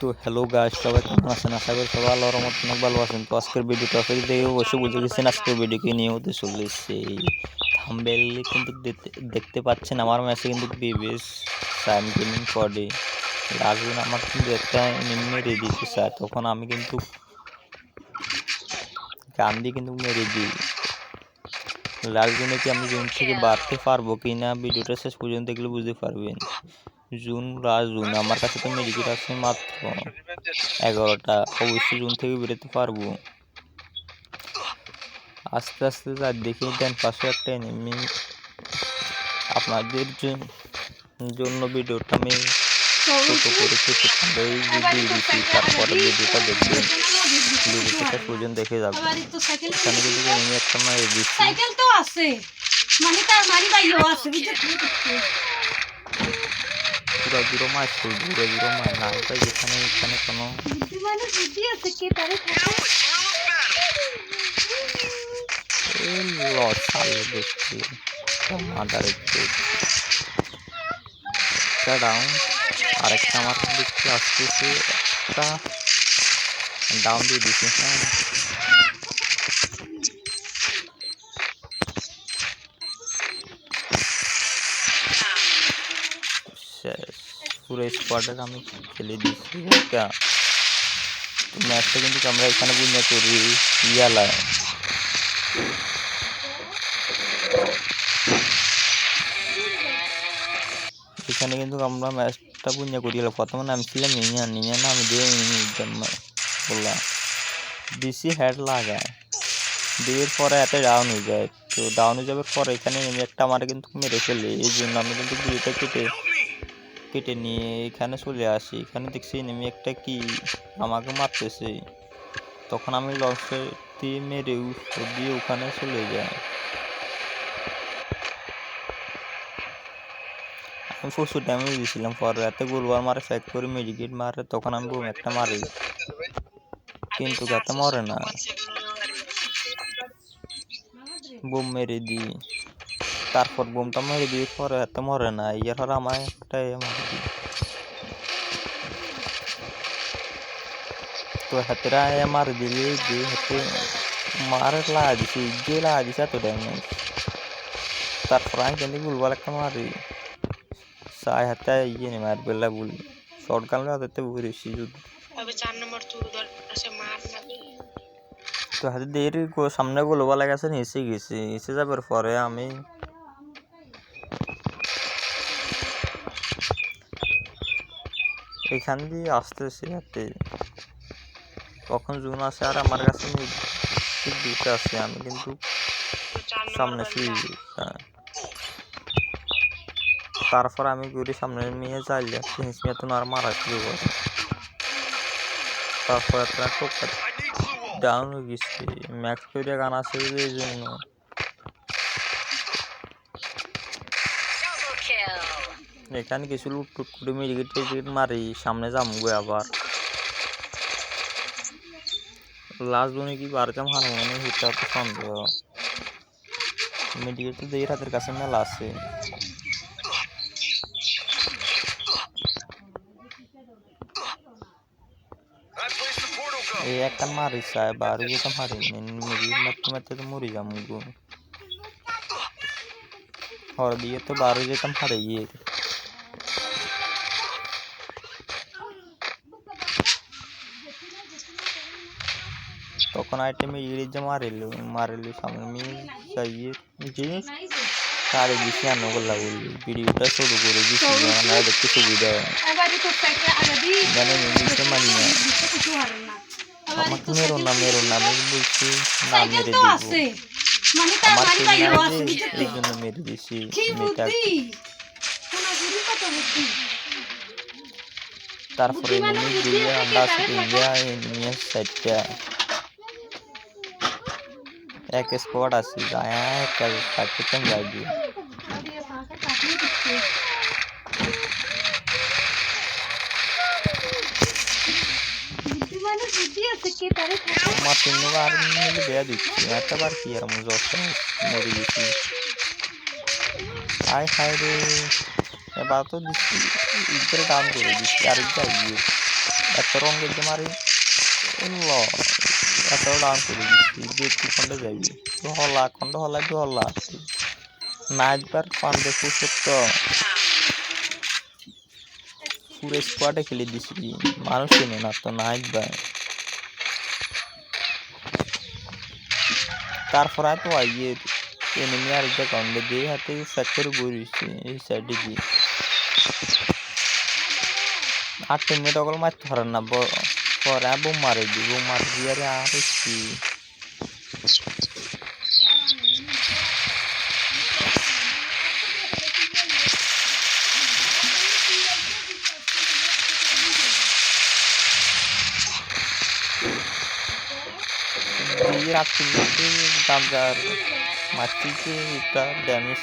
তো হ্যালো গাছ সবাই কেমন আছেন? আশা করি সবাই আল্লাহর রহমত অনেক ভালো আছেন। তো আজকের ভিডিওটা আসলে দেখে অবশ্যই বুঝে গেছেন আজকের ভিডিওকে নিয়ে হতে চলেছে। থাম্বেল কিন্তু দেখতে- পাচ্ছেন আমার ম্যাচে কিন্তু বিবেশ সাইম গেমিং পডে রাজুন আমার কিন্তু একটা মেরে দিতে চায় তখন আমি কিন্তু গান দিয়ে কিন্তু মেরে দিই লালজুনে কি আমি জুন থেকে বাড়তে পারব কি না ভিডিওটা শেষ পর্যন্ত দেখলে বুঝতে পারবেন। জুন রাজুন আমার কাছে তো মেডিকেট আছে মাত্র। এগারোটা, অবশ্যই জুন থেকে বেরোতে পারব। আস্তে আস্তে তার দেখে, দেন পাশে একটা এনিমি আপনাদের জন- জন্য ভিডিওটা আমি তারপরে ভিডিওটা দেখবেন দেখে কিন্তু এনিমি একটা মারে দিচ্ছি। আছে। মানে পুরো জিরো মারছে জিরো জিরো মার না তাই এখানে এখানে কোনো। আলো দেখছি মাদার একটা ডাউন আরেকটা আমার দেখছি আসতেছে একটা ডাউন দিয়ে দিচ্ছি হ্যাঁ। পুরো স্কোয়াডের আমি খেলে দিচ্ছি একটা তো ম্যাচটা কিন্তু আমরা এখানে বুঝে করি ইয়ালায় এখানে কিন্তু আমরা ম্যাচটা বুঝে করি এলো প্রথমে নামছিলাম নিয়ে নিয়ে নাম দিয়ে বললাম বেশি হেড লাগায়। দেওয়ার পরে এত ডাউন হয়ে যায়, তো ডাউন হয়ে যাওয়ার পরে এখানে একটা আমার কিন্তু মেরে ফেলে, এই জন্য আমি কিন্তু গুলিটা কেটে কেটে নিয়ে এখানে চলে আসি। এখানে দেখছি নেমে একটা কি? আমাকে মারতেছে। তখন আমি লঞ্চে দিয়ে মেরে দিয়ে ওখানে চলে যাই। আমি প্রচুর ড্যামেজ দিয়েছিলাম। পরে রাতে গোলবার মারে ফ্যাক করে মেডিকেট মারে, তখন আমি বোম একটা মারি। কিন্তু যাতে মরে না। বোম মেরে দিই। তারপর বোমটা মেরে দিয়ে পরে এত মরে না ইয়ার পরে আমার একটা এ মারি দিই তো হাতেরা এ মারি দিলে যে হাতে মারে লাগা দিছি যে লাগা দিছে এত ড্যামেজ তারপর আমি কিন্তু গুলবার একটা মারি। সাই হাতে ইয়ে নে মার বেলা গুলি শর্ট গান হাতে বেশি যুদ্ধ তবে চার নম্বর তুর আছে মার না। তো হাতে দেরি গো- সামনে গোলবালা গেছে নিচে গেছি। নিচে যাবার পরে আমি এখান দিয়ে আসতেছি হাতে কখন জুন আসে আর আমার কাছে ঠিক দুটো আছে আমি কিন্তু সামনে শুয়ে হ্যাঁ। তারপর আমি ঘুরে সামনে নিয়ে চাইলে হিসমিয়া তো আর মারা শুরু করে তারপর একটা ডাউন হয়ে গেছি ম্যাক্স করে গান আছে এই জন্য। এখানে কিছু লুট টুট করে মেডিকেট টেডিকেট মারি, সামনে যামগো আবার। লাস্ট জনে কি বারোটা হানো মানে হিটটা তো সন্দেহ। মেডিকেট তো দেই হাতের কাছে মেলা আছে। এই একটা মারি চাই বারো যেটা মারি মেডিকেট মারতে মারতে তো মরি যামগো। হর দিয়ে তো বারো যেতাম হারে গিয়ে তখন আইটেমে ইড়ে যে মারিল মারিল সামনে মেয়ে যাইয়ে যে সারে দিছি আনো গোল্লা বললি ভিডিওটা শুরু করে দিছি আমরা দেখতে সুবিধা জানেন ইংলিশে মানি না না আমাকে মেরো না মেরো না আমি বলছি না মেরে দিব তার এই জন্য দিছি মেয়েটা তারপরে দিয়ে তারে এনিমি সাইডটা এক স্কোয়াড আছে যায় একটা সাইডটা কেন যাই দিয়ে দিয়ে সাথে কাটনি দিচ্ছে বুদ্ধি মানে বুদ্ধি আছে কে তারে থাকে আমার তিনবার মিলে দেয়া দিচ্ছি একটা বার কি আর মুজো মরে গেছি এত ডাউন করে দিচ্ছি খন্ডে যাবি তো হলা, খন্ড হলা তো হলা সত্য। পুরো স্কোয়াডে খেলে দিছি। মানুষ চিনে না তো নাচবার তারপর তো আইয়ে এনিমি আর একটা দিয়ে হাতে সেট করে বইছি এই সাইডে দিয়ে আর টিমমেট অকল মারতে পারেন না পরে বোম মারে দি বোম মারে দিয়ে আরে আর কি দিয়ে আর টিমমেট দাম যার মারছি যে এটা ড্যামেজ